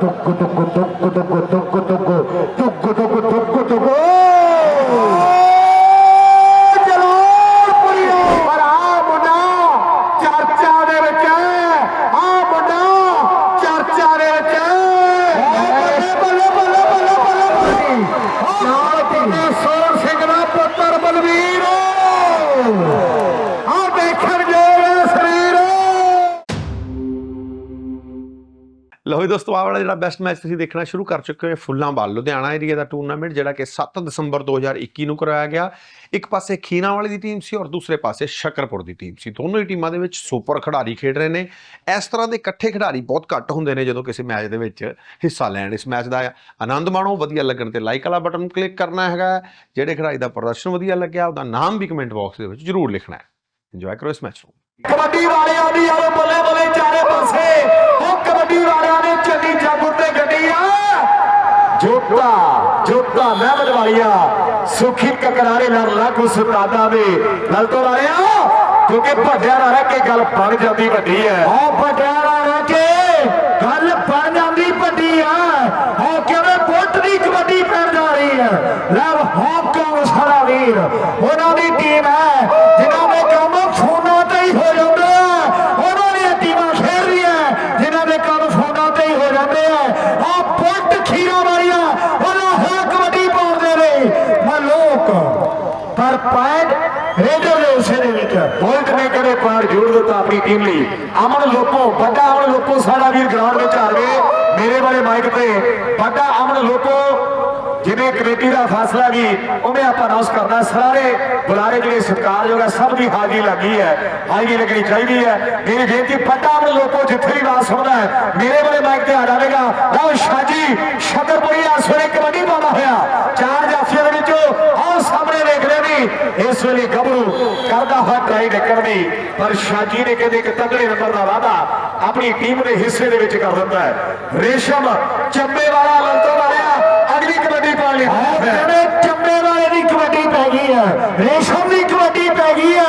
ਤੁੱਕ ਤੁੱਕ ਤੁੱਕ ਤੁੱਕ ਤੁੱਕ ਤੁੱਕ ਤੁੱਕ ਤੁੱਕ ਤੁੱਕ ਤੁੱਕ ਲਓ ਜੀ ਦੋਸਤੋ, ਆਹ ਵਾਲਾ ਜਿਹੜਾ ਬੈਸਟ ਮੈਚ ਤੁਸੀਂ ਦੇਖਣਾ ਸ਼ੁਰੂ ਕਰ ਚੁੱਕੇ ਹੋ ਫੁੱਲਾਂਵਾਲ ਲੁਧਿਆਣਾ ਏਰੀਆ ਦਾ ਟੂਰਨਾਮੈਂਟ ਜਿਹੜਾ ਕਿ 7 ਦਸੰਬਰ 2021 ਨੂੰ ਕਰਾਇਆ ਗਿਆ। ਇੱਕ ਪਾਸੇ ਖੀਨਾ ਵਾਲੀ ਦੀ ਟੀਮ ਸੀ ਔਰ ਦੂਸਰੇ ਪਾਸੇ ਸ਼ਕਰਪੁਰ ਦੀ ਟੀਮ ਸੀ। ਦੋਨੋਂ ਹੀ ਟੀਮਾਂ ਦੇ ਵਿੱਚ ਸੁਪਰ ਖਿਡਾਰੀ ਖੇਡ ਰਹੇ ਨੇ। ਇਸ ਤਰ੍ਹਾਂ ਦੇ ਇਕੱਠੇ ਖਿਡਾਰੀ ਬਹੁਤ ਘੱਟ ਹੁੰਦੇ ਨੇ ਜਦੋਂ ਕਿਸੇ ਮੈਚ ਦੇ ਵਿੱਚ ਹਿੱਸਾ ਲੈਣ ਇਸ ਮੈਚ ਦਾ। ਆਨੰਦ ਮਾਣੋ, ਵਧੀਆ ਲੱਗਣ ਤੇ ਲਾਈਕ ਵਾਲਾ ਬਟਨ ਕਲਿੱਕ ਕਰਨਾ ਹੈਗਾ ਜਿਹੜੇ ਖਿਡਾਰੀ ਦਾ ਪ੍ਰਦਰਸ਼ਨ ਵਧੀਆ ਲੱਗਿਆ, ਉਹਦਾ ਨਾਮ ਵੀ ਕਮੈਂਟ ਬਾਕਸ ਦੇ ਵਿੱਚ ਜ਼ਰੂਰ ਲਿਖਣਾ ਹੈ। ਇੰਜੋਏ ਕਰੋ ਇਸ ਮੈਚ ਨੂੰ। ਕਬੱਡੀ ਵਾਲਿਆਂ ਦੀ ਆਵੇ ਬੱਲੇ ਬੱਲੇ ਚਾਰੇ ਪਾਸੇ। ਉਹ ਕਬੱਡੀ ਵਾਲਿਆਂ ਨੇ ਚੱਲੀ ਜੱਗ ਉੱਤੇ ਗੱਡੀ ਆ। ਜੋਤਾ ਜੋਤਾ, ਮਹਿਮਦ ਵਾਲੀਆ, ਸੁਖੀ ਕਕਰਾਰੇ ਨਾਲ ਲਾਗੂ ਸੁਤਾਦਾ ਦੇ ਨਾਲ ਤੋਂ ਵਾਲਿਆ ਕਿਉਂਕਿ ਭੱਜਿਆ ਨਾ ਰਹਿ ਕੇ ਗੱਲ ਬਣ ਜਾਂਦੀ ਵੱਡੀ ਹੈ। ਆ ਭੱਜਿਆ ਨਾ ਰਹਿ ਕੇ ਗੱਲ ਬਣ ਜਾਂਦੀ ਵੱਡੀ ਆ। ਆ ਕਿਵੇਂ ਬੁੱਟ ਦੀ ਕਬੱਡੀ ਪੈਣ ਜਾ ਰਹੀ ਹੈ। ਲੈ ਹਾਂਗਕਾਂਗ ਸਾਰਾ ਵੀਰ। ਉਹਨਾਂ ਦੀ ਟੀਮ ਹੈ ਜਿਨ੍ਹਾਂ ਦੇ ਕੰਮ ਫੋਨਾਂ ਤੇ ਹੀ ਹੋ ਜਾਂਦੇ ਆ ਉਹਨਾਂ ਦੀਆਂ ਟੀਮਾਂ ਖੇਡ ਰਹੀਆਂ ਜਿਨ੍ਹਾਂ ਦੇ ਕੰਮ ਫੋਨਾਂ ਤੇ ਹੀ ਹੋ ਜਾਂਦੇ ਆ ਆ ਬੁੱਟ ਖੀਰਾ ਮਾਰੀਆਂ ਉਹਨਾਂ ਹੈ ਕਬੱਡੀ ਪਾਉਂਦੇ ਨੇ ਮੈਂ ਲੋਕ ਪਰ ਪੁਆਇੰਟ ਰੇਡਰ ਦੇ ਉਸੇ ਦੇ ਵਿੱਚ ਬੁਲਟ ਨੇ ਕਦੇ ਪੁਆਇੰਟ ਜੋੜ ਦਿੱਤਾ ਆਪਣੀ ਟੀਮ ਲਈ। ਅਮਨ ਲੋਪੋ ਵੱਡਾ ਅਮਨ ਲੋਪੋ ਸਾਡਾ ਵੀਰ ਗਰਾਊਂਡ ਵਿੱਚ ਆ ਗਏ ਮੇਰੇ ਵਾਲੇ ਮਾਈਕ ਤੇ ਵੱਡਾ ਅਮਨ ਲੋਪੋ ਜਿਵੇਂ ਕਮੇਟੀ ਦਾ ਫੈਸਲਾ ਵੀ ਉਹਨੇ ਆਪਾਂ ਅਨਾਉਂਸ ਕਰਨਾ ਸਾਰੇ ਬੁਲਾਰੇ ਜਿਹੜੇ ਸਤਿਕਾਰਯੋਗ ਹੈ ਸਭ ਦੀ ਹਾਜ਼ਰੀ ਲੱਗੀ ਹੈ। ਹਾਜ਼ਰੀ ਲੱਗਣੀ ਚਾਹੀਦੀ ਹੈ। ਮੇਰੀ ਬੇਨਤੀ, ਵੱਡਾ ਅਮਨ ਲੋਕੋ ਜਿੱਥੇ ਵੀ ਆਵਾਜ਼ ਸੁਣਦਾ ਹੈ, ਮੇਰੇ ਵਾਲੇ ਮਾਈਕ ਤੇ ਆ ਜਾਵੇਗਾ। ਲਓ ਸ਼ਾਜੀ ਸ਼ਕਰਪੁਰੀ ਇਸ ਵੇਲੇ ਕਬੱਡੀ ਪਾਉਂਦਾ ਹੋਇਆ। ਚਾਰ ਜਾਫੀਆਂ ਦੇ ਵਿੱਚੋਂ ਆਹ ਸਾਹਮਣੇ ਵੀ ਇਸ ਵੇਲੇ ਗੱਭਰੂ ਕਰਦਾ ਹੋਇਆ ਟਰਾਈ ਡੱਕਣ ਦੀ ਪਰ ਸ਼ਾਜੀ ਨੇ ਕਹਿੰਦੇ ਇੱਕ ਤਗੜੇ ਨੰਬਰ ਦਾ ਵਾਅਦਾ ਆਪਣੀ ਟੀਮ ਦੇ ਹਿੱਸੇ ਦੇ ਵਿੱਚ ਕਰ ਦਿੱਤਾ ਹੈ। ਰੇਸ਼ਮ ਚੰਬੇ ਵਾਲਾ ਲੰਤੋ ਵਾਲਿਆ ਅਗਲੀ ਕਬੱਡੀ ਪਾ ਲਈ। ਕਹਿੰਦੇ ਚੰਬੇ ਵਾਲੇ ਦੀ ਕਬੱਡੀ ਪੈ ਗਈ ਹੈ। ਰੇਸ਼ਮ ਦੀ ਕਬੱਡੀ ਪੈ ਗਈ ਹੈ।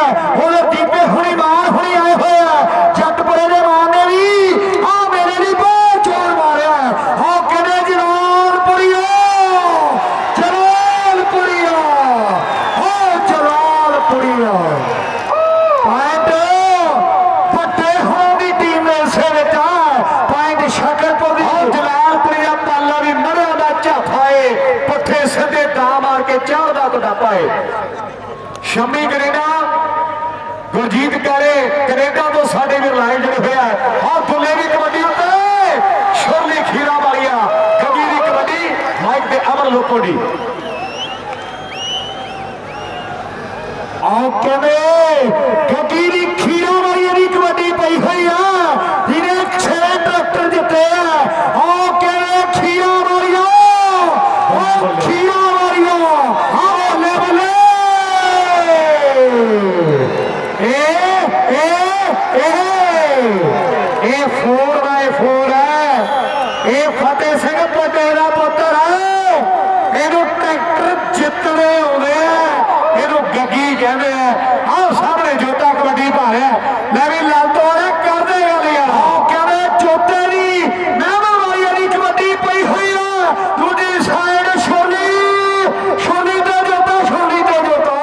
ਹੁਣੀ ਮਾਰ ਹੁਣੀ ਆਏ ਹੋਏ ਆ ਜੱਟਪੁਰੇ ਦੇ ਮਾਰ ਨੇ ਵੀ ਆ ਮੇਰੇ ਲਈ ਬਹੁਤ ਜ਼ੋਰ ਮਾਰਿਆ ਆ ਕਹਿੰਦੇ ਜਲਾਲਪੁਰੀਓ ਜਲਾਲਪੁਰੀਓ ਹੋ ਜਲਾਲਪੁਰੀਓ ਪੁਆਇੰਟ ਵੱਡੇ ਹੋਣ ਦੀ ਟੀਮ ਨੇ ਇਸੇ ਵਿੱਚ ਆ ਪੁਆਇੰਟ ਸ਼ਕਰਪੁਰ ਦੀ ਜਲਾਲਪੁਰੀ ਦਾ ਪਾਲਾ ਵੀ ਮਰਿਆ ਦਾ ਝਾਫਾ ਏ ਪੁੱਠੇ ਸਿੱਧੇ ਦਾ ਮਾਰ ਕੇ ਚਾਹ ਦਾ ਸ਼ਮੀ ਕੈਨੇਡਾ, ਗੁਰਜੀਤ ਕਰੇ, ਕੈਨੇਡਾ ਤੋਂ ਸਾਡੇ ਵੀ ਲਾਈਨ ਜੁੜੇ ਹੋਇਆ ਆ। ਫੁੱਲੇ ਦੀ ਕਬੱਡੀ ਉੱਤੇ। ਸ਼ੁਰਲੀ ਖੀਰਾ ਵਾਲੀਆ, ਕਵੀ ਦੀ ਕਬੱਡੀ, ਮਾਈਕ ਤੇ ਅਮਰ ਲੋਕੋ ਆਓ ਕਹਿੰਦੇ ਕਬੀ ਦੀ ਖੀਰਾ ਵਾਲੀ ਦੀ ਕਬੱਡੀ ਪਈ ਹੋਈ ਆ ਜਿਹਨੇ 6 ਟਰੈਕਟਰ ਜਿੱਤੇ ਆ ਆਓ ਕਹਿੰਦੇ ਖੀਰਾ ਵਾਲੀਆ ਆਓ ਖੀਰਾ ਵਾਲੀਆ ਆਓ ਬੱਲੇ ਬੱਲੇ ਇਹ ਇਹ ਇਹ ਇਹ 4x4 ਹੈ ਇਹ ਫਤਿਹ ਸਿੰਘ ਪਟੇਲ ਦਾ ਪੁੱਤਰ ਹੈ ਇਹਨੂੰ ਟਰੈਕਟਰ ਜਿੱਤਣੇ ਆਉਂਦੇ ਆ ਇਹਨੂੰ ਗੱਗੀ ਕਹਿੰਦੇ ਆ ਆਹ ਸਾਹਮਣੇ ਜੋਤਾ ਕਬੱਡੀ ਪਾ ਰਿਹਾ ਲੈ ਵੀ ਲਾਲਤੋ ਵਾਲੇ ਕਰਦੇ ਗੱਲ ਯਾਰ ਆਹ ਕਹਿੰਦੇ ਜੋਤੇ ਦੀ ਮਹਿਮਾ ਵਾਲੀ ਵਾਲੀ ਕਬੱਡੀ ਪਈ ਹੋਈ ਆ ਦੂਜੀ ਸਾਈਡ ਸ਼ੋਲੀ ਸ਼ੋਲੀ ਤੇ ਜੋਤਾ ਸ਼ੋਲੀ ਤੇ ਜੋਤਾ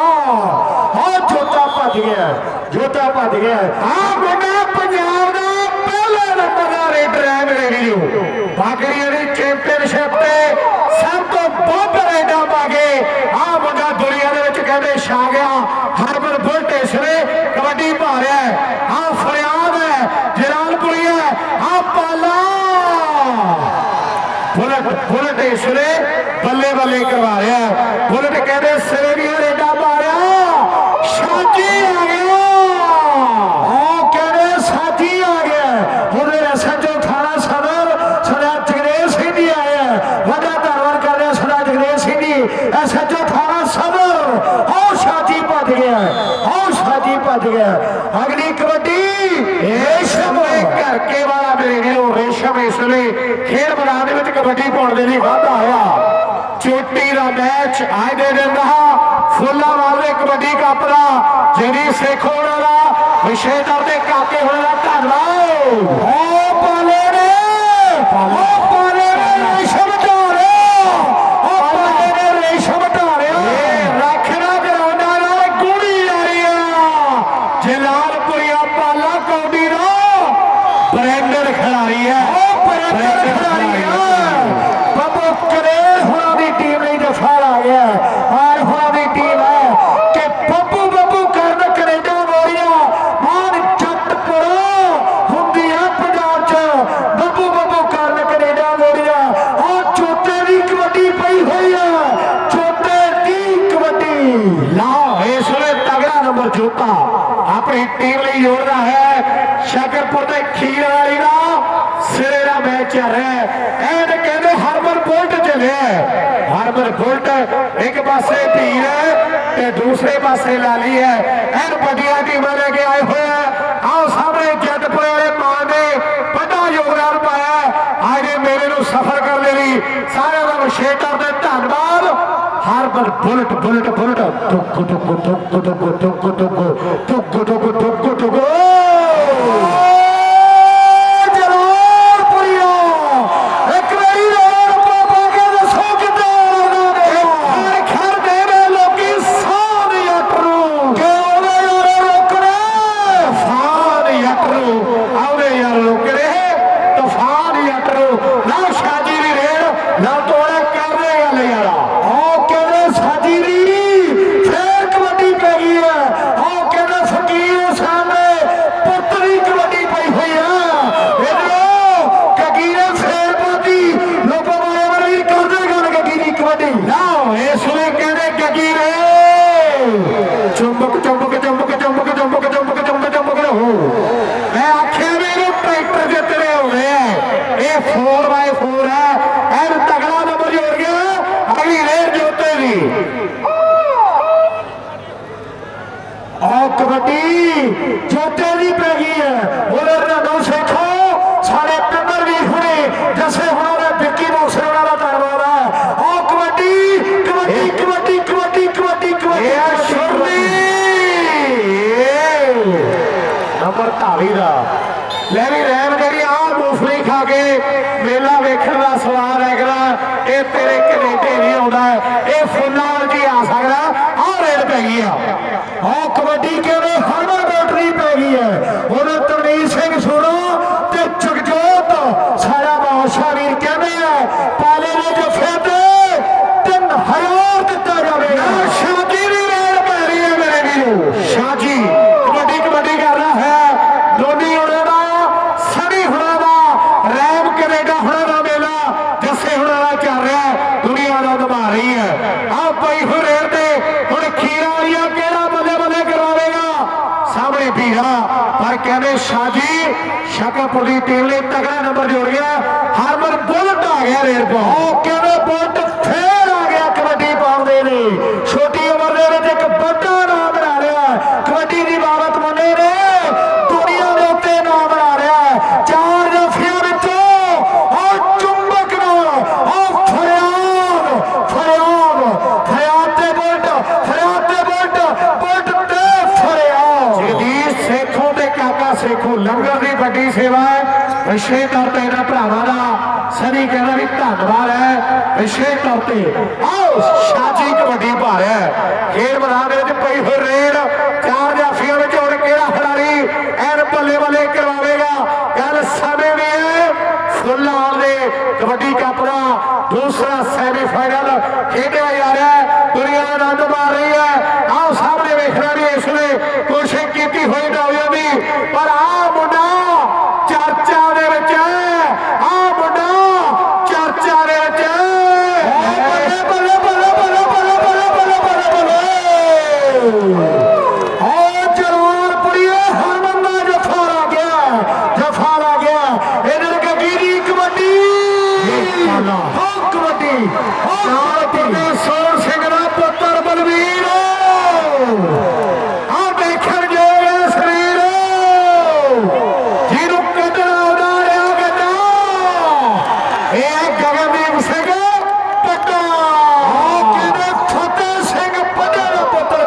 ਆਹ ਜੋਤਾ ਭੱਜ ਗਿਆ ਜੋਤਾ ਭੱਜ ਗਿਆ ਆਹ ਮੁੰਡਾ ਪੰਜਾਬ ਦਾ ਪਹਿਲੇ ਨੰਬਰ ਦਾ ਰੇਡਰ ਹੈ ਮੇਰੇ ਵੀਰੋ ਬਾਗੜੀਆਂ ਦੀ ਚੈਂਪੀਅਨਸ਼ਿਪ ਤੇ ਸਭ ਤੋਂ ਵੱਧ ਰੇਡਾਂ ਪਾ ਕੇ ਆਹ ਮੁੰਡਾ ਦੁਨੀਆ ਦੇ ਵਿੱਚ ਕਹਿੰਦੇ ਛਾ ਗਿਆ ਹਰਮਨ ਬੁਲਟ ਇਸ ਨੇ ਕਬੱਡੀ ਪਾ ਰਿਹਾ ਹੈ ਆਹ ਫਰਿਆਦ ਹੈ ਜਲਾਲਪੁਰੀ ਹੈ ਆਹ ਪਾਲਾ ਬੁਲਟ ਬੁਲਟ ਇਸ ਨੇ ਬੱਲੇ ਬੱਲੇ ਕਰਵਾ ਰਿਹਾ ਹੈ। ਬੁਲਟ ਕਹਿੰਦੇ ਸਿਰੇ ਦੀਆਂ 32 ਪੁਆਇੰਟ ਦੇ ਲਈ ਵਾਧਾ ਹੋਇਆ। ਚੋਟੀ ਦਾ ਮੈਚ ਆਏ ਦੇ ਦਿਨ ਰਹਾ ਫੁੱਲਾ ਵਾਲੇ ਕਬੱਡੀ ਕੱਪ ਦਾ। ਜਿਹੜੀ ਸੇਖੋੜਾ ਦਾ। ਵਿਸ਼ੇਦਰ ਦੇ ਕਾਕੇ ਹੋਣਾ ਧੰਨਵਾਦ। ਹੋ ਹੈ। ਇੱਕ ਪਾਸੇ ਧੀਰ ਹੈ ਤੇ ਦੂਸਰੇ ਪਾਸੇ ਲਾਲੀ ਹੈ ਐਨ ਵੱਡੀਆਂ ਟੀਮਾਂ ਲੈ ਕੇ ਆਏ ਹੋਏ ਆ ਆਓ ਸਾਹਮਣੇ ਜੱਟਪੁਰੇ ਵਾਲੇ ਮਾਂ ਨੇ ਵੱਡਾ ਯੋਗਦਾਨ ਪਾਇਆ ਹੈ। ਮੇਰੇ ਨੂੰ ਸਫ਼ਰ ਕਰਨ ਲਈ ਸਾਰਿਆਂ ਦਾ ਵਿਸ਼ੇਸ਼ ਤੌਰ ਤੇ ਧੰਨਵਾਦ ਹਰਮਨ ਬੁਲਟ ਬੁਲਟ ਬੁਲਟ ਟੁੱਕ ਟੁੱਕ ਟੁੱਕ ਟੁੱਕ ਟੁੱਕ ਟੁੱਕ ਟੁੱਕ ਟੁੱਕ ਟੁੱਕ ਟੁੱਕ نہیں جو تیری ہے کبڈی کبڈی نمبر تالی دا لے بھی رہن کھا کے میلہ ویکھن دا سوال ہے کہ اے تیرے نہیں ہوندا ہے اے فلاں جی آ سکدا ہاں ریل پہ گیا ہاں ਦੁਨੀਆ ਰਹੀ ਹੈ। ਆ ਪਈ ਹੋ ਰੇਡ ਤੇ ਹੁਣ ਖੀਰਾ ਵਾਲੀਆ ਕਿਹੜਾ ਬੱਲੇ ਬੱਲੇ ਕਰਾਵੇਗਾ? ਸਾਹਮਣੇ ਵੀਰਾ ਪਰ ਕਹਿੰਦੇ ਸ਼ਾਜੀ ਸ਼ਕਰਪੁਰ ਦੀ ਟੀਮ ਲਈ ਤਗੜਾ ਨੰਬਰ ਜੋੜ ਗਿਆ। ਹਰਮਨ ਬੁਲਟ ਆ ਗਿਆ ਰੇਡ ਤੋਂ ਉਹ ਕਹਿੰਦੇ ਬੁਲਟ ਫੇਰ ਆ ਗਿਆ ਕਬੱਡੀ ਪਾਉਂਦੇ ਨੇ ਛੋਟੀ ਉਮਰ ਦੇ ਵਿੱਚ ਇੱਕ ਵੱਡਾ ਨਾਮ ਬਣਾ ਰਿਹਾ ਕਬੱਡੀ ਦੀ ਬਾਬਤ ਮੁੰਡੇ ਨੇ ਦੁਨੀਆ ਦੇ ਉੱਤੇ ਨਾਮ ਬਣਾ ਰਿਹਾ ਚਾਰ ਜਫੀਆਂ ਵਿੱਚੋਂ ਉਹ ਚੁੰਬਕ ਨਾਲ ਉਹ ਫਰਿਆਦ ਫਰਿਆਦ ਫਰਿਆਦ ਤੇ ਬੁਲਟ ਫਰਿਆਦ ਤੇ ਬੁਲਟ ਬੁਲਟ ਤੇ ਫਰਿਆਦ ਜਗਦੀਸ਼ ਸੇਖੋਂ ਤੇ ਕਾਕਾ ਸੇਖੋਂ ਲੰਗਰ ਦੀ ਵੱਡੀ ਸੇਵਾ ਹੈ ਵਿਸ਼ੇ ਤੌਰ ਤੇ ਇਹਨਾਂ ਭਰਾਵਾਂ ਦਾ ਸਨੀ ਕਹਿੰਦਾ ਵੀ ਧੰਨਵਾਦ ਹੈ। ਵਿਸ਼ੇ ਤੌਰ ਤੇ ਆਓ, ਸ਼ਾਜੀ ਕਬੱਡੀ ਪਾ ਖੇਡ ਮੈਦਾਨ ਦੇ ਵਿੱਚ ਪਈ ਹੋਈ ਰੇਡ, ਚਾਰ ਜਾਫੀਆਂ ਵਿੱਚ ਹੁਣ ਕਿਹੜਾ ਖਿਡਾਰੀ ਐਨ ਬੱਲੇ ਬੱਲੇ ਕਰਵਾਵੇਗਾ? ਗੱਲ ਸਮੇਂ ਦੀ ਹੈ ਫੁੱਲਾਂ ਦੇ ਕਬੱਡੀ ਕੱਪ ਦਾ ਦੂਸਰਾ ਸੈਮੀਫਾਈਨਲ ਖੇਡਿਆ ਜਾ ਰਿਹਾ ਦੁਨੀਆ ਆਨੰਦ ਮਾਰ ਰਹੀ ਹੈ। ਆਓ, ਸਾਹਮਣੇ ਵੇਖਣਾ ਵੀ ਇਸ ਵੇਲੇ ہاتر بلویر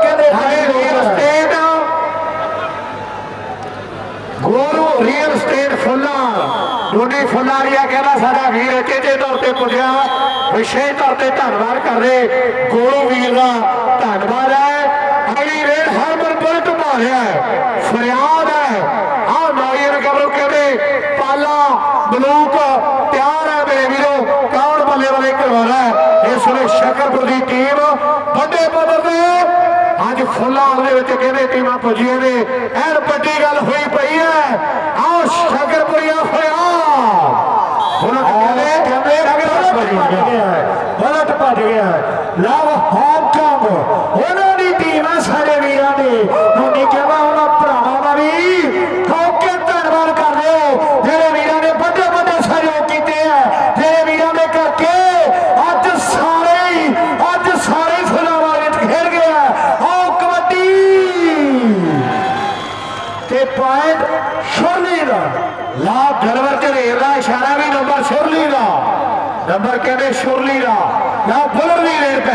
گندیپے گورو ریئل اسٹیٹ فلا فری کہنا سارا گیر چیز پکیا ਵਿਸ਼ੇਸ਼ ਤੌਰ ਤੇ ਧੰਨਵਾਦ ਕਰਦੇ ਗੋਲੂ ਵੀਰ ਦਾ ਧੰਨਵਾਦ ਹੈ। ਅਗਲੀ ਰੇਡ ਹਰਮਨ ਬੁਲਟ ਮਾਰਿਆ ਹੈ। ਫਰਿਆਦ ਹੈ। ਆਹ ਨੌਜਰ ਕਬਰੋ ਕਹਿੰਦੇ ਪਾਲਾ ਬਲੂਕ ਪਿਆਰ ਹੈ ਮੇਰੇ ਵੀਰੋ। ਕੌਣ ਬੱਲੇ ਵਾਲੇ ਕਰਵਾਉਣਾ ਹੈ? ਇਸ ਵੇਲੇ ਸ਼ਕਰਪੁਰ ਦੀ ਟੀਮ ਵੱਡੇ ਪੱਧਰ ਤੇ ਅੱਜ ਫੁੱਲਾਂ ਦੇ ਵਿੱਚ ਕਹਿੰਦੇ ਟੀਮਾਂ ਪੁੱਜੀਆਂ ਨੇ। ਐਨ ਵੱਡੀ ਗੱਲ ਹੋਈ ਪਈ ਹੈ। ਆਓ ਸ਼ਕਰਪੁਰੀਆ ਹੋਇਆ ਬੁਲਟ ਕਹਿੰਦੇ ਕਹਿੰਦੇ ਭੱਜ ਗਿਆ। ਲਵ ਹਾਂਗਕਾਂਗ ਉਹਨਾਂ ਦੀ ਟੀਮ ਆ ਸਾਰੇ ਵੀਰਾਂ ਦੀ।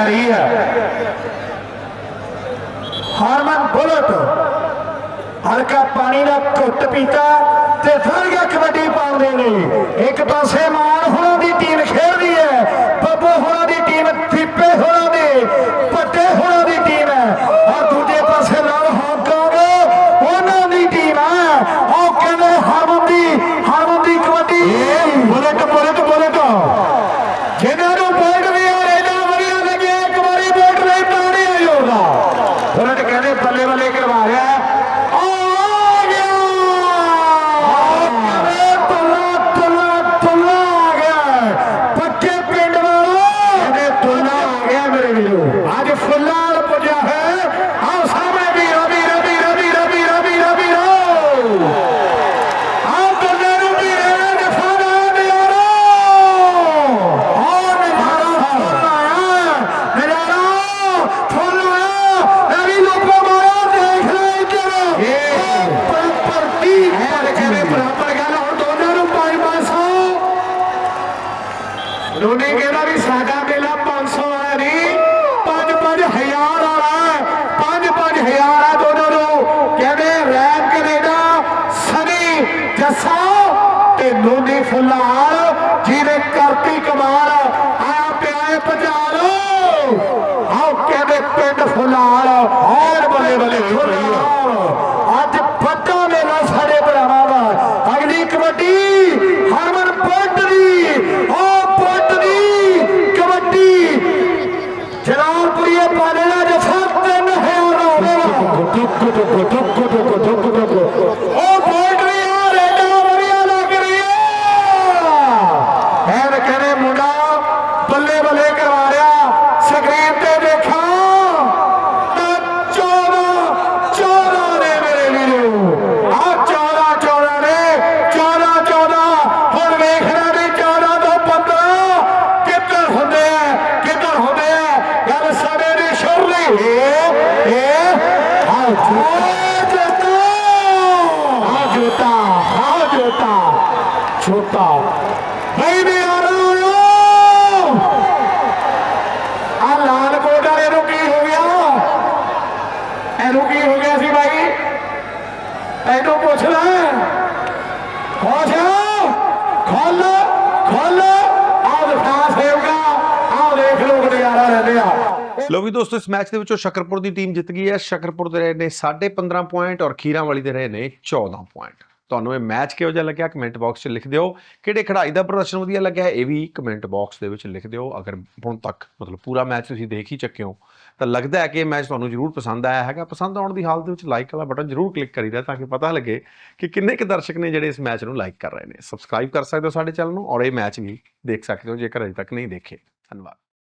ਦੀ ਰਹੀ ਹੈ। ਹਾਰਮਨ ਬੁਲਟ, ਹਲਕਾ ਪਾਣੀ ਦਾ ਘੁੱਟ ਪੀਤਾ ਤੇ ਫਿਰ ਗਿਆ ਕਬੱਡੀ ਪਾਉਂਦੇ ਨੇ। ਇੱਕ ਪਾਸੇ ਮਾਨ ਹੋਣਾ ਦੀ ਟੀਮ ਖੇਡਦੀ ਹੈ ਬੱਬੂ ਹੋਣਾ ਦੀ ਟੀਮ ਥਿੱਪੇ ਹੋਣਾ ਦੀ ਪੱਟੇ ਹੋਣਾ ਦੀ ਟੀਮ ਹੈ ਔਰ ਦੂਜੇ ਪਾਸੇ ਲਾਲ ਹਾਂਗਕਾਂਗ ਉਹਨਾਂ ਦੀ ਟੀਮ ਹੈ ਉਹ ਕਹਿੰਦੇ ਹਰਮਨ ਦੀ ਹਰਮਨ ਦੀ ਕਬੱਡੀ ਬੁਲਟ ਬੁਲਟ ਬੁਲਟ ਜਿਹਨਾਂ ਨੂੰ ਬੋਲਟ ਵੀ ਆ ਰਿਹਾ ਵਧੀਆ ਲੱਗਿਆ ਇੱਕ ਵਾਰੀ ਬੋਲਟ ਨਹੀਂ ਪਾਣੀ ਆਈ ਹੋਗਾ ਬੁਲਟ ਕਹਿੰਦੇ ਬੱਲੇ ਬੱਲੇ ਕਰਵਾ ਰਿਹਾ ਆ ਗਿਆ ਕਹਿੰਦੇ ਤੁੱਲਾ ਤੁੱਲਾ ਤੁੱਲਾ ਆ ਗਿਆ ਪੱਕੇ ਪਿੰਡ ਵਾਲਾ ਕਹਿੰਦੇ ਤੁੱਲਾ ਆ ਗਿਆ ਮੇਰੇ ਵੀਰੋ ਅੱਜ ਫੁੱਲਾਂ ਪੁੱਜਿਆ ਹੈ ਆਹ ਸਾਹਮਣੇ ਵੀ ਰਵੀ ਰਵੀ ਰਵੀ ਰਵੀ ਰਵੀ ਰਵੀ ਰੋ ਆਹ ਬੱਲੇ ਨੂੰ ਵੀ ਰਹਿਣ ਦੇ ਫਾਦਾ ਨਿਆਰੋ ਆਹ ਨਿਆਰਾ ਫੁੱਲ ਆਇਆ ਨਿਆਰਾ ਫੁੱਲ ਆਇਆ ਨਵੀਂ ਲੋਕੋ ਮਾਰਾ ਦੇਖ ਲੈ ਇੱਧਰ ਇਹ ਪਰ ਪਰ ਕੀ ਪਰ ਕਹਿੰਦੇ ਬਰਾਬਰ ਗੱਲ ਹੁਣ ਦੋਨਾਂ ਨੂੰ 5-500 ਦੋਨੇ ਕਹਿੰਦਾ ਵੀ ਸਾਡਾ ਮੇਲਾ 500 ਵਾਲਾ ਨਹੀਂ 5-5000 ਵਾਲਾ ਹੈ 5-5000 ਆ ਦੋਨੋਂ ਨੂੰ ਕਹਿੰਦੇ ਰੈਪ ਕੈਨੇਡਾ ਸਨੀ ਜੱਸਾ ਤੇ ਨੋਨੀ ਫੁੱਲਾਰ ਜਿਹਨੇ ਕਰਤੀ ਕਮਾਲ ਆਇਆ ਪਿਆਏ ਪਜਾਲੋ ਆਓ ਕਹਿੰਦੇ ਪਿੰਡ ਫੁੱਲਾਰ ਔਰ ਬੱਲੇ ਬੱਲੇ ਫੁੱਲਾਰ ਅੱਜ ਵੱਡਾ ਮੇਲਾ ਸਾਡੇ ਭਰਾਵਾਂ ਦਾ ਅਗਲੀ ਕਬੱਡੀ ਹਰਮਨ ਪੁੱਟ ਦੀ ਉਹ ਪੁੱਟ ਦੀ ਕਬੱਡੀ ਜਲਾਲਪੁਰੀਏ ਪਾਲੇ ਦਾ ਜਫਾ ਤਿੰਨ ਹਜ਼ਾਰ ਹੋਵੇਗਾ ਟੁੱਕ ਟੁੱਕ ਟੁੱਕ ਟੁੱਕ ਟੁੱਕ ਟੁੱਕ ਉਹ ਪੁੱਟ ਦੀ ਆ ਰੇਡਾ ਵਧੀਆ ਲੱਗ ਰਹੀ ਹੈ ਐਨ ਕਹਿੰਦੇ ਮੁੰਡਾ ਬੱਲੇ ਬੱਲੇ ਕਰਵਾ ਰਿਹਾ ਸਕਰੀਨ ਤੇ ਦੇਖਾਂ ਤਾਂ 14 14 ਨੇ ਮੇਰੇ ਵੀਰੋ ਆ 14 14 ਨੇ 14 14 ਹੁਣ ਵੇਖਣਾ ਵੀ 14 ਤੋਂ 15 ਕਿੱਧਰ ਹੁੰਦੇ ਆ ਕਿੱਧਰ ਹੁੰਦੇ ਆ ਗੱਲ ਸਮੇਂ ਦੀ ਸ਼ੁਰਲੀ ਏ ਏ ਆ ਜੋਤਾ ਆ ਜੋਤਾ ਆ ਜੋਤਾ ਛੋਟਾ ਬਈ ਆ ਆ ਲਾਲ ਕੋਟ ਵਾਲੇ ਨੂੰ ਕੀ ਹੋ ਗਿਆ? ਇਹਨੂੰ ਕੀ ਹੋ ਗਿਆ ਸੀ ਭਾਈ ਇਹਨੂੰ ਪੁੱਛ ਖੋਸ਼ ਖੋਲ ਖੋਲ। ਆ ਦਿਖਾ ਸੇਵਗਾ ਆ ਦੇਖ ਲੋਕ ਨਜ਼ਾਰਾ ਲੈਂਦੇ ਆ। ਲੋ ਵੀ ਦੋਸਤੋ, ਇਸ ਮੈਚ ਦੇ ਵਿੱਚੋਂ ਸ਼ਕਰਪੁਰ ਦੀ ਟੀਮ ਜਿੱਤ ਗਈ ਹੈ। ਸ਼ਕਰਪੁਰ ਦੇ ਰਹੇ ਨੇ 15.5 ਪੁਆਇੰਟ ਔਰ ਖੀਰਾਂ ਵਾਲੀ ਦੇ ਰਹੇ ਨੇ 14 ਪੁਆਇੰਟ ਤੁਹਾਨੂੰ ਇਹ ਮੈਚ ਕਿਹੋ ਜਿਹਾ ਲੱਗਿਆ? ਕਮੈਂਟ ਬਾਕਸ 'ਚ ਲਿਖ ਦਿਓ। ਕਿਹੜੇ ਖਿਡਾਰੀ ਦਾ ਪ੍ਰਦਰਸ਼ਨ ਵਧੀਆ ਲੱਗਿਆ ਇਹ ਵੀ ਕਮੈਂਟ ਬਾਕਸ ਦੇ ਵਿੱਚ ਲਿਖ ਦਿਓ। ਅਗਰ ਹੁਣ ਤੱਕ ਮਤਲਬ ਪੂਰਾ ਮੈਚ ਤੁਸੀਂ ਦੇਖ ਹੀ ਚੱਕੇ ਹੋ, ਤਾਂ ਲੱਗਦਾ ਹੈ ਕਿ ਇਹ ਮੈਚ ਤੁਹਾਨੂੰ ਜ਼ਰੂਰ ਪਸੰਦ ਆਇਆ ਹੈਗਾ। ਪਸੰਦ ਆਉਣ ਦੀ ਹਾਲਤ ਵਿੱਚ ਲਾਈਕ ਵਾਲਾ ਬਟਨ ਜ਼ਰੂਰ ਕਲਿੱਕ ਕਰੀਦਾ ਤਾਂ ਕਿ ਪਤਾ ਲੱਗੇ ਕਿ ਕਿੰਨੇ ਕੁ ਦਰਸ਼ਕ ਨੇ ਜਿਹੜੇ ਇਸ ਮੈਚ ਨੂੰ ਲਾਈਕ ਕਰ ਰਹੇ ਨੇ। ਸਬਸਕ੍ਰਾਈਬ ਕਰ ਸਕਦੇ ਹੋ ਸਾਡੇ ਚੈਨਲ ਨੂੰ ਔਰ ਇਹ ਮੈਚ ਵੀ ਦੇਖ ਸਕਦੇ ਹੋ ਜੇਕਰ ਅਜੇ ਤੱਕ ਨਹੀਂ ਦੇਖੇ। ਧੰਨਵਾਦ।